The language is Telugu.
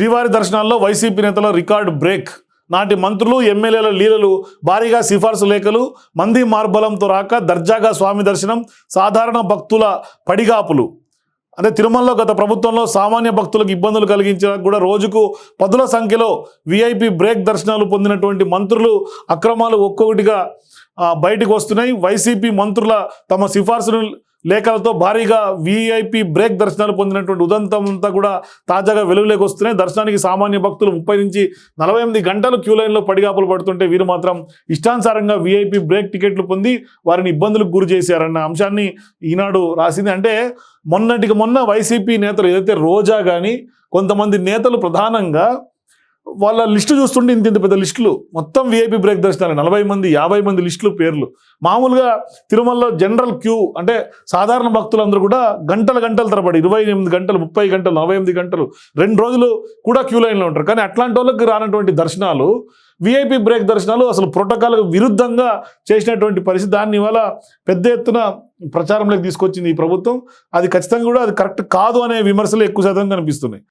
శ్రీవారి దర్శనాల్లో వైసీపీ నేతల రికార్డ్ బ్రేక్. నాటి మంత్రులు ఎమ్మెల్యేల లీలలు భారీగా సిఫార్సు లేఖలు మంది మార్బలంతో రాక దర్జాగా స్వామి దర్శనం సాధారణ భక్తుల పడిగాపులు. అంటే తిరుమలలో గత ప్రభుత్వంలో సామాన్య భక్తులకు ఇబ్బందులు కలిగించిన కూడా రోజుకు పదుల సంఖ్యలో విఐపి బ్రేక్ దర్శనాలు పొందినటువంటి మంత్రులు అక్రమాలు ఒక్కొక్కటిగా బయటకు వస్తున్నాయి. వైసీపీ మంత్రుల తమ సిఫార్సును లేఖలతో భారీగా విఐపి బ్రేక్ దర్శనాలు పొందినటువంటి ఉదంతం అంతా కూడా తాజాగా వెలుగులోకి వస్తున్నాయి. దర్శనానికి సామాన్య భక్తులు ముప్పై నుంచి నలభై ఎనిమిది గంటలు క్యూ లైన్లో పడిగాపులు పడుతుంటే వీరు మాత్రం ఇష్టానుసారంగా విఐపి బ్రేక్ టికెట్లు పొంది వారిని ఇబ్బందులకు గురి చేశారన్న అంశాన్ని ఈనాడు రాసింది. అంటే మొన్నటికి మొన్న వైసీపీ నేతలు ఏదైతే రోజా కానీ కొంతమంది నేతలు ప్రధానంగా వాళ్ళ లిస్టు చూస్తుంటే ఇంత ఇంత పెద్ద లిస్టులు. మొత్తం విఐపి బ్రేక్ దర్శనాలు. నలభై మంది యాభై మంది లిస్టులు పేర్లు. మామూలుగా తిరుమలలో జనరల్ క్యూ అంటే సాధారణ భక్తులందరూ కూడా గంటల గంటల తరబడి ఇరవై ఎనిమిది గంటలు ముప్పై గంటలు నలభై ఎనిమిది గంటలు రెండు రోజులు కూడా క్యూ లైన్లో ఉంటారు. కానీ అట్లాంటి వాళ్ళకి రానటువంటి దర్శనాలు విఐపి బ్రేక్ దర్శనాలు అసలు ప్రోటోకాల్కు విరుద్ధంగా చేసినటువంటి పరిస్థితి. దాన్ని ఇవాళ పెద్ద ఎత్తున ప్రచారంలోకి తీసుకొచ్చింది ఈ ప్రభుత్వం. అది ఖచ్చితంగా కూడా అది కరెక్ట్ కాదు అనే విమర్శలు ఎక్కువ శాతం కనిపిస్తున్నాయి.